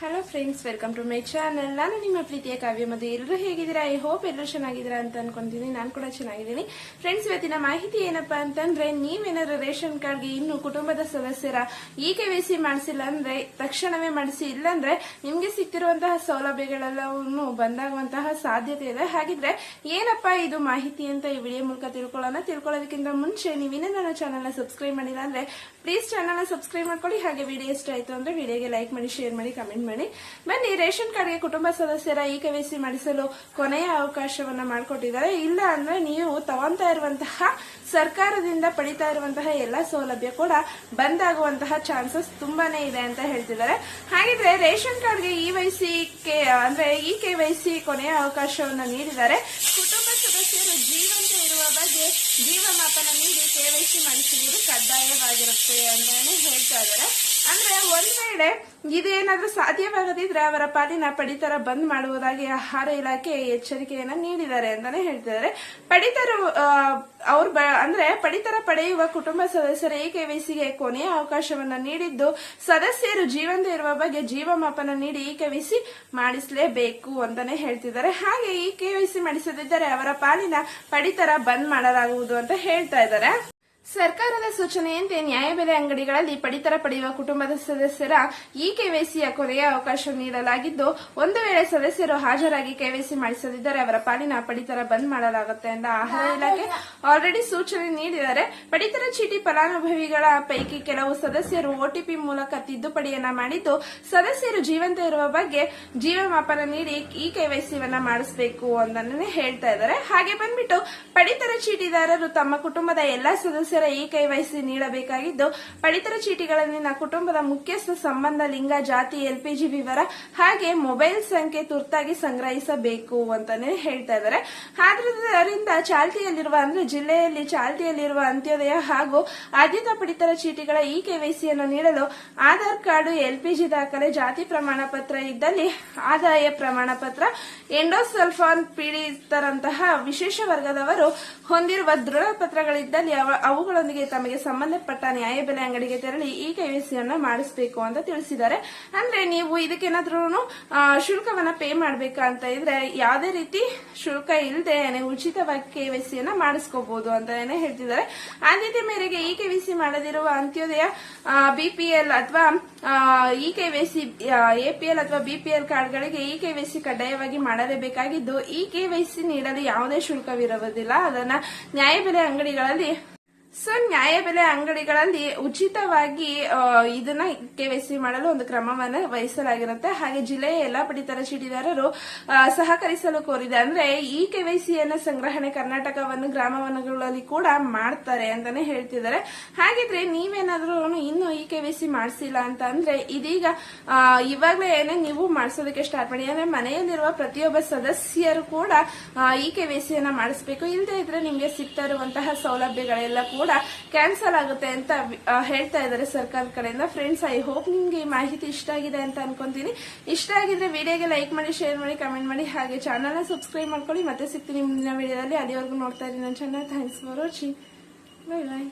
Hello friends welcome to my channel ನಾನು ನಿಮ್ಮ ಪ್ರೀತಿಯ ಕಾವ್ಯ ಮತ್ತು ಎಲ್ಲರೂ ಹೇಗಿದ್ದೀರಾ? ಐ ಹೋಪ್ ಎಲ್ಲರೂ ಚೆನ್ನಾಗಿದ್ದೀರಾ ಅಂತ ಅನ್ಕೊಂತೀನಿ ನಾನು ಕೂಡ ಚೆನ್ನಾಗಿದ್ದೀನಿ. ಫ್ರೆಂಡ್ಸ್ ಇವತ್ತಿನ ಮಾಹಿತಿ ಏನಪ್ಪಾ ಅಂತಂದ್ರೆ, ನೀವೇನಾದ್ರೂ ರೇಷನ್ ಕಾರ್ಡ್ಗೆ ಇನ್ನು ಕುಟುಂಬದ ಸದಸ್ಯರ ಈ ಕೆ ವಿ ಸಿ ಮಾಡಿಸಿಲ್ಲ ಅಂದ್ರೆ, ತಕ್ಷಣವೇ ಮಾಡಿಸಿ, ಇಲ್ಲಾಂದ್ರೆ ನಿಮ್ಗೆ ಸಿಕ್ತಿರುವಂತಹ ಸೌಲಭ್ಯಗಳೆಲ್ಲವನ್ನು ಬಂದಾಗುವಂತಹ ಸಾಧ್ಯತೆ ಇದೆ. ಹಾಗಿದ್ರೆ ಏನಪ್ಪಾ ಇದು ಮಾಹಿತಿ ಅಂತ ಈ ವಿಡಿಯೋ ಮೂಲಕ ತಿಳ್ಕೊಳ್ಳೋಣ. ತಿಳ್ಕೊಳ್ಳೋದಕ್ಕಿಂತ ಮುಂಚೆ ನೀವು ನನ್ನ ಚಾನಲ್ನ ಸಬ್ಸ್ಕ್ರೈಬ್ ಮಾಡಿಲ್ಲ ಅಂದ್ರೆ ಪ್ಲೀಸ್ ಚಾನಲ್ನ ಸಬ್ಸ್ಕ್ರೈಬ್ ಮಾಡ್ಕೊಳ್ಳಿ. ಹಾಗೆ ವಿಡಿಯೋ ಇಷ್ಟ ಆಯ್ತು ಅಂದ್ರೆ ವಿಡಿಯೋಗೆ ಲೈಕ್ ಮಾಡಿ ಶೇರ್ ಮಾಡಿ ಕಮೆಂಟ್ ಮಾಡಿ ಬನ್ನಿ, ರೇಷನ್ ಕಾರ್ಡ್ಗೆ ಕುಟುಂಬ ಸದಸ್ಯರ ಇ ಸಿ ಮಾಡಿಸಲು ಕೊನೆಯ ಅವಕಾಶವನ್ನ ಮಾಡಿಕೊಟ್ಟಿದ್ದಾರೆ. ಇಲ್ಲ ಅಂದ್ರೆ ನೀವು ತಗೊಂತಾ ಇರುವಂತಹ, ಸರ್ಕಾರದಿಂದ ಪಡಿತಾ ಇರುವಂತಹ ಎಲ್ಲಾ ಸೌಲಭ್ಯ ಕೂಡ ಬಂದ್ ಆಗುವಂತಹ ಚಾನ್ಸಸ್ ತುಂಬಾನೇ ಇದೆ ಅಂತ ಹೇಳ್ತಿದ್ದಾರೆ. ಹಾಗಿದ್ರೆ ರೇಷನ್ ಕಾರ್ಡ್ಗೆ ಇ ಕೆ, ಅಂದ್ರೆ ಇ ಕೆ ವೈಸಿ ಕೊನೆಯ ಅವಕಾಶವನ್ನ ನೀಡಿದ್ದಾರೆ. ಕುಟುಂಬ ಸದಸ್ಯರು ಜೀವಂತ ಇರುವ ಬಗ್ಗೆ ಜೀವಮಾಪನ ನೀಡಿ ಕೆ ವೈ ಸಿ ಮಾಡಿಸುವುದು ಕಡ್ಡಾಯವಾಗಿರುತ್ತೆ ಅಂತಾನೆ ಹೇಳ್ತಾ ಇದ್ದಾರೆ. ಅಂದ್ರೆ ಒಂದ್ ವೇಳೆ ಇದೇನಾದ್ರೂ ಸಾಧ್ಯವಾಗದಿದ್ರೆ ಅವರ ಪಾಲಿನ ಪಡಿತರ ಬಂದ್ ಮಾಡುವುದಾಗಿ ಆಹಾರ ಇಲಾಖೆ ಎಚ್ಚರಿಕೆಯನ್ನ ನೀಡಿದ್ದಾರೆ ಅಂತಾನೆ ಹೇಳ್ತಿದ್ದಾರೆ. ಪಡಿತರ ಅವ್ರ ಅಂದ್ರೆ ಪಡಿತರ ಪಡೆಯುವ ಕುಟುಂಬ ಸದಸ್ಯರ ಈ ಕೆವಿಸಿಗೆ ಕೊನೆಯ ಅವಕಾಶವನ್ನ ನೀಡಿದ್ದು, ಸದಸ್ಯರು ಜೀವಂತ ಇರುವ ಬಗ್ಗೆ ಜೀವಮಾಪನ ನೀಡಿ ಈ ಕೆವಿಸಿ ಮಾಡಿಸಲೇಬೇಕು ಅಂತಾನೆ ಹೇಳ್ತಿದ್ದಾರೆ. ಹಾಗೆ ಈ ಕೆವಿಸಿ ಮಾಡಿಸದಿದ್ದರೆ ಅವರ ಪಾಲಿನ ಪಡಿತರ ಬಂದ್ ಮಾಡಲಾಗುವುದು ಅಂತ ಹೇಳ್ತಾ ಇದ್ದಾರೆ. ಸರ್ಕಾರದ ಸೂಚನೆಯಂತೆ ನ್ಯಾಯಬೆಲೆ ಅಂಗಡಿಗಳಲ್ಲಿ ಪಡಿತರ ಪಡೆಯುವ ಕುಟುಂಬದ ಸದಸ್ಯರ ಇ ಕೆವೈಸಿಯ ಕೊರೆಯ ಅವಕಾಶ ನೀಡಲಾಗಿದ್ದು ಒಂದು ವೇಳೆ ಸದಸ್ಯರು ಹಾಜರಾಗಿ ಕೆವೈಸಿ ಮಾಡಿಸದಿದ್ದರೆ ಅವರ ಪಾಲಿನ ಪಡಿತರ ಬಂದ್ ಮಾಡಲಾಗುತ್ತೆ ಅಂತ ಆಹಾರ ಇಲಾಖೆ. ಆಲ್ರೆಡಿ ಸೂಚನೆ ನೀಡಿದ್ದಾರೆ ಪಡಿತರ ಚೀಟಿ ಫಲಾನುಭವಿಗಳ ಪೈಕಿ ಕೆಲವು ಸದಸ್ಯರು ಒಟಿಪಿ ಮೂಲಕ ತಿದ್ದುಪಡಿಯನ್ನ ಮಾಡಿದ್ದು ಸದಸ್ಯರು ಜೀವಂತ ಇರುವ ಬಗ್ಗೆ ಜೀವಮಾಪನ ನೀಡಿ ಇ ಕೆವೈಸಿಯನ್ನ ಮಾಡಿಸಬೇಕು ಅಂತ ಹೇಳ್ತಾ ಇದ್ದಾರೆ. ಹಾಗೆ ಬಂದ್ಬಿಟ್ಟು ಪಡಿತರ ಚೀಟಿದಾರರು ತಮ್ಮ ಕುಟುಂಬದ ಎಲ್ಲಾ ಸದಸ್ಯರ ಈ ಕೈವಹಿಸಿ ನೀಡಬೇಕಾಗಿದ್ದು, ಪಡಿತರ ಚೀಟಿಗಳಲ್ಲಿನ ಕುಟುಂಬದ ಮುಖ್ಯಸ್ಥ ಸಂಬಂಧ, ಲಿಂಗ, ಜಾತಿ ಎಲ್ಪಿಜಿ ವಿವರ ಹಾಗೆ ಮೊಬೈಲ್ ಸಂಖ್ಯೆ ತುರ್ತಾಗಿ ಸಂಗ್ರಹಿಸಬೇಕು ಅಂತಾನೆ ಹೇಳ್ತಾ ಇದ್ದಾರೆ. ಆದ್ರಿಂದ ಚಾಲ್ತಿಯಲ್ಲಿರುವ, ಅಂದ್ರೆ ಜಿಲ್ಲೆಯಲ್ಲಿ ಚಾಲ್ತಿಯಲ್ಲಿರುವ ಅಂತ್ಯೋದಯ ಹಾಗೂ ಆದ್ಯತಾ ಪಡಿತರ ಚೀಟಿಗಳ ಈ ಕೆವೈಸಿಯನ್ನು ನೀಡಲು ಆಧಾರ್ ಕಾರ್ಡು ಎಲ್ಪಿಜಿ ದಾಖಲೆ, ಜಾತಿ ಪ್ರಮಾಣ ಪತ್ರ ಇದ್ದಲ್ಲಿ ಆದಾಯ ಪ್ರಮಾಣ ಪತ್ರ, ಎಂಡೋಸಲ್ಫಾನ್ ಪೀಡಿತರಂತಹ ವಿಶೇಷ ವರ್ಗದವರು ಹೊಂದಿರುವ ದೃಢ ಪತ್ರಗಳಿದ್ದಲ್ಲಿ ಅವುಗಳೊಂದಿಗೆ ತಮಗೆ ಸಂಬಂಧಪಟ್ಟ ನ್ಯಾಯಬೆಲೆ ಅಂಗಡಿಗೆ ತೆರಳಿ ಈ ಕೆವಿಸಿಯನ್ನ ಮಾಡಿಸಬೇಕು ಅಂತ ತಿಳಿಸಿದ್ದಾರೆ. ಅಂದ್ರೆ ನೀವು ಇದಕ್ಕೇನಾದ್ರೂ ಶುಲ್ಕವನ್ನ ಪೇ ಮಾಡಬೇಕಾ ಅಂತ ಇದ್ರೆ ಯಾವುದೇ ರೀತಿ ಶುಲ್ಕ ಇಲ್ಲದೆ ಉಚಿತವಾಗಿ ಕೆವಿಸಿಯನ್ನ ಮಾಡಿಸ್ಕೋಬಹುದು ಅಂತ ಹೇಳ್ತಿದ್ದಾರೆ. ಆದ್ಯತೆ ಮೇರೆಗೆ ಈ ಕೆವಿಸಿ ಮಾಡದಿರುವ ಅಂತ್ಯೋದಯ ಬಿಪಿಎಲ್ ಅಥವಾ ಇ ಕೆವೈಸಿ ಎಪಿಎಲ್ ಅಥವಾ ಬಿಪಿಎಲ್ ಕಾರ್ಡ್ಗಳಿಗೆ ಇ ಕೆವೈಸಿ ಕಡ್ಡಾಯವಾಗಿ ಮಾಡಲೇಬೇಕಾಗಿದ್ದು ಇ ಕೆವೈಸಿ ನೀಡಲು ಯಾವುದೇ ಶುಲ್ಕವಿರುವುದಿಲ್ಲ. ಅದನ್ನ ನ್ಯಾಯಬೆಲೆ ಅಂಗಡಿಗಳಲ್ಲಿ ಸೊ ನ್ಯಾಯಬೆಲೆ ಅಂಗಡಿಗಳಲ್ಲಿ ಉಚಿತವಾಗಿ ಇದನ್ನ ಕೆವೈಸಿ ಮಾಡಲು ಒಂದು ಕ್ರಮವನ್ನು ವಹಿಸಲಾಗಿರುತ್ತೆ. ಹಾಗೆ ಜಿಲ್ಲೆಯ ಎಲ್ಲಾ ಪಡಿತರ ಚೀಟಿದಾರರು ಸಹಕರಿಸಲು ಕೋರಿದೆ. ಅಂದ್ರೆ ಈ ಕೆವೈಸಿಯನ್ನ ಸಂಗ್ರಹಣೆ ಕರ್ನಾಟಕವನ್ನು ಗ್ರಾಮವನಗಳಲ್ಲಿ ಕೂಡ ಮಾಡ್ತಾರೆ ಅಂತಾನೆ ಹೇಳ್ತಿದ್ದಾರೆ. ಹಾಗಿದ್ರೆ ನೀವೇನಾದ್ರೂ ಇನ್ನೂ ಈ ಕೆವೈಸಿ ಮಾಡಿಸಿಲ್ಲ ಅಂತ ಅಂದ್ರೆ ಇದೀಗ ಇವಾಗಲೇ ಏನೇ ನೀವು ಮಾಡಿಸೋದಕ್ಕೆ ಸ್ಟಾರ್ಟ್ ಮಾಡಿ. ಅಂದ್ರೆ ಮನೆಯಲ್ಲಿರುವ ಪ್ರತಿಯೊಬ್ಬ ಸದಸ್ಯರು ಕೂಡ ಈ ಕೆವೈಸಿಯನ್ನ ಮಾಡಿಸಬೇಕು. ಇಲ್ಲದೆ ಇದ್ರೆ ನಿಮಗೆ ಸಿಗ್ತಾ ಇರುವಂತಹ ಸೌಲಭ್ಯಗಳೆಲ್ಲ ಕೂಡ ಕೂಡ ಕ್ಯಾನ್ಸಲ್ ಆಗುತ್ತೆ ಅಂತ ಹೇಳ್ತಾ ಇದ್ದಾರೆ ಸರ್ಕಾರ ಕಡೆಯಿಂದ. ಫ್ರೆಂಡ್ಸ್ ಐ ಹೋಪ್ ನಿಮ್ಗೆ ಈ ಮಾಹಿತಿ ಇಷ್ಟ ಆಗಿದೆ ಅಂತ ಅನ್ಕೊಂತೀನಿ. ಇಷ್ಟ ಆಗಿದ್ರೆ ವಿಡಿಯೋಗೆ ಲೈಕ್ ಮಾಡಿ ಶೇರ್ ಮಾಡಿ ಕಮೆಂಟ್ ಮಾಡಿ, ಹಾಗೆ ಚಾನಲ್ನ ಸಬ್ಸ್ಕ್ರೈಬ್ ಮಾಡ್ಕೊಳ್ಳಿ. ಮತ್ತೆ ಸಿಗ್ತೀನಿ ಮುಂದಿನ ವಿಡಿಯೋದಲ್ಲಿ. ಅಲ್ಲಿವರೆಗೂ ನೋಡ್ತಾ ಇದ್ದೀನಿ ನನ್ನ channel thanks for watching bye bye